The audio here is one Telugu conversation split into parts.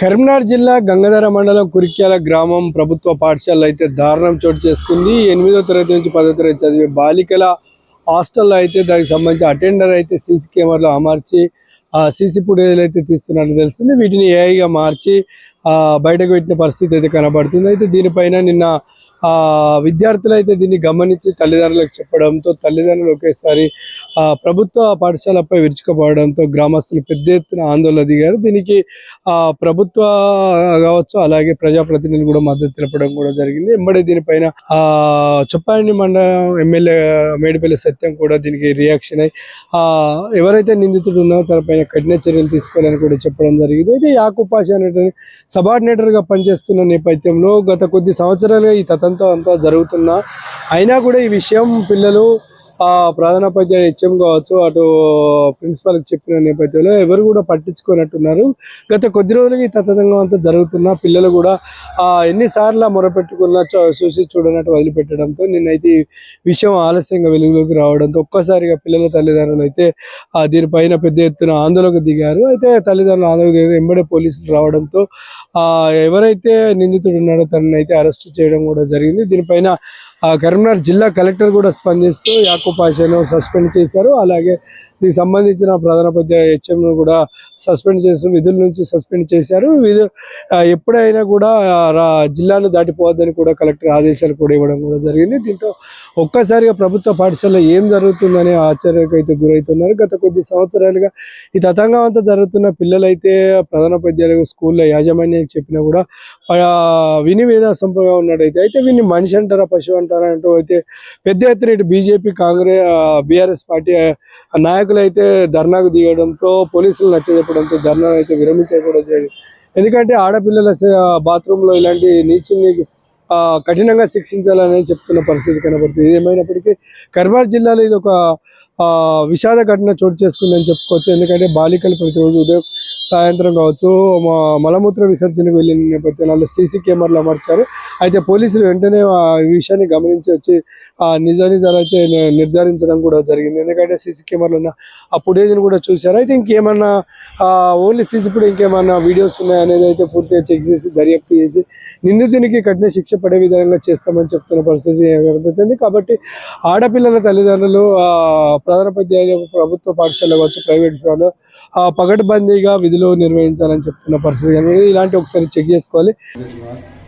కరీంనగర్ జిల్లా గంగాధర మండలం కురిక్యాల గ్రామం ప్రభుత్వ పాఠశాలలో అయితే దారుణం చోటు చేసుకుంది. ఎనిమిదో తరగతి నుంచి పదో తరగతి చదివే బాలికల హాస్టల్లో అయితే దానికి సంబంధించి అటెండర్ అయితే సీసీ కెమెరాలు అమర్చి సీసీ ఫుటేజ్లు అయితే తీస్తున్నట్టు తెలిసింది వీటిని ఏఐగా మార్చి బయటకు పెట్టిన పరిస్థితి అయితే కనబడుతుంది. అయితే దీనిపైన నిన్న విద్యార్థులు అయితే దీన్ని గమనించి తల్లిదండ్రులకు చెప్పడంతో తల్లిదండ్రులు ఒకేసారి ఆ ప్రభుత్వ పాఠశాలపై విరుచుకుపడడంతో గ్రామస్తులు పెద్ద ఎత్తున ఆందోళన దిగారు. దీనికి ఆ ప్రభుత్వ కావచ్చు అలాగే ప్రజాప్రతినిధులు కూడా మద్దతు తెలపడం కూడా జరిగింది. ఎంబడే దీనిపైన ఆ చొప్పాని మండలం ఎమ్మెల్యే మేడిపల్లి సత్యం కూడా దీనికి రియాక్షన్ అయ్యి ఆ ఎవరైతే నిందితుడు ఉన్నారో తనపైన కఠిన చర్యలు తీసుకోవాలని కూడా చెప్పడం జరిగింది. అయితే యాకుపాష అనేటువంటి సబార్డినేటర్గా పనిచేస్తున్న నేపథ్యంలో గత కొద్ది సంవత్సరాలుగా ఈ తతంతో అంతా జరుగుతున్నా. అయినా కూడా ఈ విషయం పిల్లలు ఆ ప్రధానోపాధ్యాయుడు హెచ్ఎం కావచ్చు అటు ప్రిన్సిపాల్కి చెప్పిన నేపథ్యంలో ఎవరు కూడా పట్టించుకున్నట్టున్నారు గత కొద్ది రోజులకి ఈ తతంగం అంతా జరుగుతున్న పిల్లలు కూడా ఎన్నిసార్లు మొరపెట్టుకున్న చూసి చూడనట్టు వదిలిపెట్టడంతో నిన్నైతే ఈ విషయం ఆలస్యంగా వెలుగులోకి రావడంతో ఒక్కసారిగా పిల్లల తల్లిదండ్రులు అయితే దీనిపైన పెద్ద ఎత్తున ఆందోళనకు దిగారు. అయితే తల్లిదండ్రులు ఆందోళన దిగారు ఎంబడే పోలీసులు రావడంతో ఆ ఎవరైతే నిందితుడు ఉన్నాడో తనని అయితే అరెస్ట్ చేయడం కూడా జరిగింది. దీనిపైన కరీంనగర్ జిల్లా కలెక్టర్ కూడా స్పందిస్తూ యాకూబ్ పాషాను సస్పెండ్ చేశారు. అలాగే దీనికి సంబంధించిన ప్రధానోపాధ్యాయ హెచ్ఎం కూడా సస్పెండ్ చేసి విధుల నుంచి సస్పెండ్ చేశారు. విధు ఎప్పుడైనా కూడా జిల్లాను దాటిపోవద్దని కూడా కలెక్టర్ ఆదేశాలు కూడా ఇవ్వడం కూడా జరిగింది. దీంతో ఒక్కసారిగా ప్రభుత్వ పాఠశాలలో ఏం జరుగుతుందనే ఆశ్చర్యకైతే గురవుతున్నారు. గత కొద్ది సంవత్సరాలుగా ఈ తతంగం అంతా జరుగుతున్న పిల్లలైతే ప్రధానోపాధ్యాయులు స్కూల్లో యాజమాన్యానికి చెప్పినా కూడా విని విని వినాసంపగా ఉన్నాడైతే అయితే వీన్ని మనిషి అంటారా పశువు అంటారా అంటూ అయితే పెద్ద ఎత్తున ఇటు బీజేపీ కాంగ్రెస్ బీఆర్ఎస్ పార్టీ నాయకులు యువకులు అయితే ధర్నాకు దిగడంతో పోలీసులు నచ్చజెప్పడంతో ధర్నా అయితే విరమించడం ఎందుకంటే ఆడపిల్లల బాత్రూంలో ఇలాంటి నీచుల్ని ఆ, కఠినంగా శిక్షించాలని చెప్తున్న పరిస్థితి కనబడుతుంది. ఏమైనప్పటికీ కర్మార్ జిల్లాలో ఇది ఒక విషాద ఘటన చోటు చేసుకుందని చెప్పుకోవచ్చు. ఎందుకంటే బాలికలు ప్రతిరోజు ఉదయం సాయంత్రం కావచ్చు మా మలమూత్ర విసర్జనకు వెళ్ళిన నేపథ్యంలో సీసీ కెమెరాలు అమర్చారు. అయితే పోలీసులు వెంటనే ఆ విషయాన్ని గమనించి వచ్చి ఆ నిజ నిజాలు అయితే నిర్ధారించడం కూడా జరిగింది. ఎందుకంటే సీసీ కెమెరాలు ఉన్న ఆ ఫుటేజ్ని కూడా చూశారు. అయితే ఇంకేమన్నా ఓన్లీ సీసీ ఫుడ్ ఇంకేమన్నా వీడియోస్ ఉన్నాయనేది అయితే పూర్తిగా చెక్ చేసి దర్యాప్తు చేసి నిందితునికి కఠిన శిక్ష పడే విధంగా చేస్తామని చెప్తున్న పరిస్థితి కనబడుతుంది కాబట్టి ఆడపిల్లల తల్లిదండ్రులు ఆ, ప్రభుత్వ పాఠశాల కావచ్చు ప్రైవేట్ స్కూల్లో ఆ పగడ్బందీగా విధులు నిర్వహించాలని చెప్తున్న పరిస్థితి కానీ ఇలాంటి ఒకసారి చెక్ చేసుకోవాలి.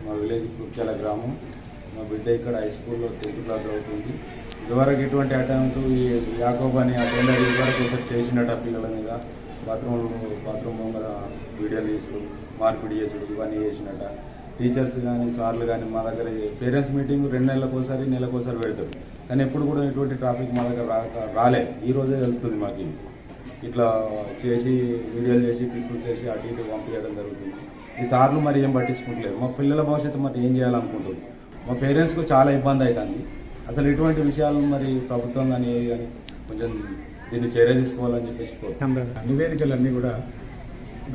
మా విలేజ్ ముఖ్యాల గ్రామం మా బిడ్డ ఇక్కడ హై స్కూల్లో టెన్త్ క్లాస్ అవుతుంది ఇదివరకు ఎటువంటి అటెంప్ట్ ఈ యాకోబ్ అని అటెండర్ ఇదివరకు ఒకటి చేసినట్టు పిల్లల మీద. బాత్రూమ్ బాత్రూమ్ వీడియోలు తీసుడు మార్పిడి చేసుడు ఇవన్నీ చేసినట్ట టీచర్స్ కానీ సార్లు కానీ మా దగ్గర పేరెంట్స్ మీటింగ్ రెండు నెలలకు ఒకసారి నెలకు ఒకసారి పెడతారు. కానీ ఎప్పుడు కూడా ఎటువంటి ట్రాఫిక్ మా దగ్గర రాలే. ఈ రోజే వెళ్తుంది మాకు ఇట్లా చేసి వీడియోలు చేసి క్లిప్పులు చేసి అటు ఇటు పంపించడం జరుగుతుంది. ఈ సార్లు మరి ఏం పట్టించుకుంటలేరు. మా పిల్లల భవిష్యత్తు మరి ఏం చేయాలనుకుంటుంది మా పేరెంట్స్కు చాలా ఇబ్బంది అవుతుంది అసలు ఇటువంటి విషయాలు మరి ప్రభుత్వం కానీ ఏ కానీ కొంచెం దీన్ని చర్య తీసుకోవాలని చెప్పేసి. నివేదికలన్నీ కూడా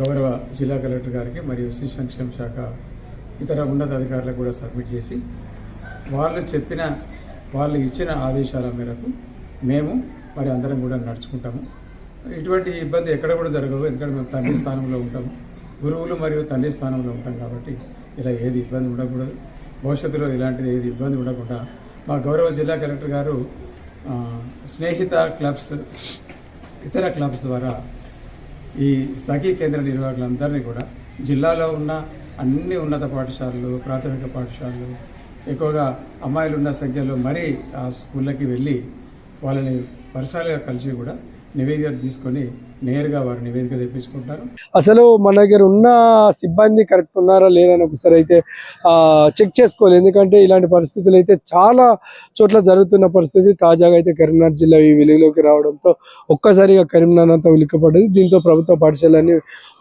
గౌరవ జిల్లా కలెక్టర్ గారికి మరియు శిశు సంక్షేమ శాఖ ఇతర ఉన్నత అధికారులకు కూడా సబ్మిట్ చేసి వాళ్ళు చెప్పిన వాళ్ళు ఇచ్చిన ఆదేశాల మేరకు మేము మరి అందరం కూడా నడుచుకుంటాము. ఇటువంటి ఇబ్బంది ఎక్కడ కూడా జరగవు ఎందుకంటే మేము తండ్రి స్థానంలో ఉంటాము. గురువులు మరియు తండ్రి స్థానంలో ఉంటాం కాబట్టి ఇలా ఏది ఇబ్బంది ఉండకూడదు. భవిష్యత్తులో ఇలాంటిది ఏది ఇబ్బంది ఉండకుండా మా గౌరవ జిల్లా కలెక్టర్ గారు స్నేహిత క్లబ్స్ ఇతర క్లబ్స్ ద్వారా ఈ సఖీ కేంద్ర నిర్వాహకులందరినీ కూడా జిల్లాలో ఉన్న అన్ని ఉన్నత పాఠశాలలు ప్రాథమిక పాఠశాలలు ఎక్కువగా అమ్మాయిలు ఉన్న సంఖ్యలో మరీ ఆ స్కూళ్ళకి వెళ్ళి వాళ్ళని పర్సనల్గా కలిసి కూడా నివేదిక తీసుకొని నేరుగా వారు నివేదిక తెప్పించుకుంటారు. అసలు మన దగ్గర ఉన్న సిబ్బంది కరెక్ట్ ఉన్నారా లేరని ఒకసారి అయితే చెక్ చేసుకోవాలి. ఎందుకంటే ఇలాంటి పరిస్థితులు అయితే చాలా చోట్ల జరుగుతున్న పరిస్థితి. తాజాగా అయితే కరీంనగర్ జిల్లా ఈ వెలుగులోకి రావడంతో ఒక్కసారిగా కరీంనగర్ అంతా ఉలిక్కపడ్డది దీంతో ప్రభుత్వ పాఠశాలని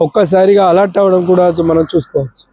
ఒక్కసారిగా అలర్ట్ అవ్వడం కూడా మనం చూసుకోవచ్చు.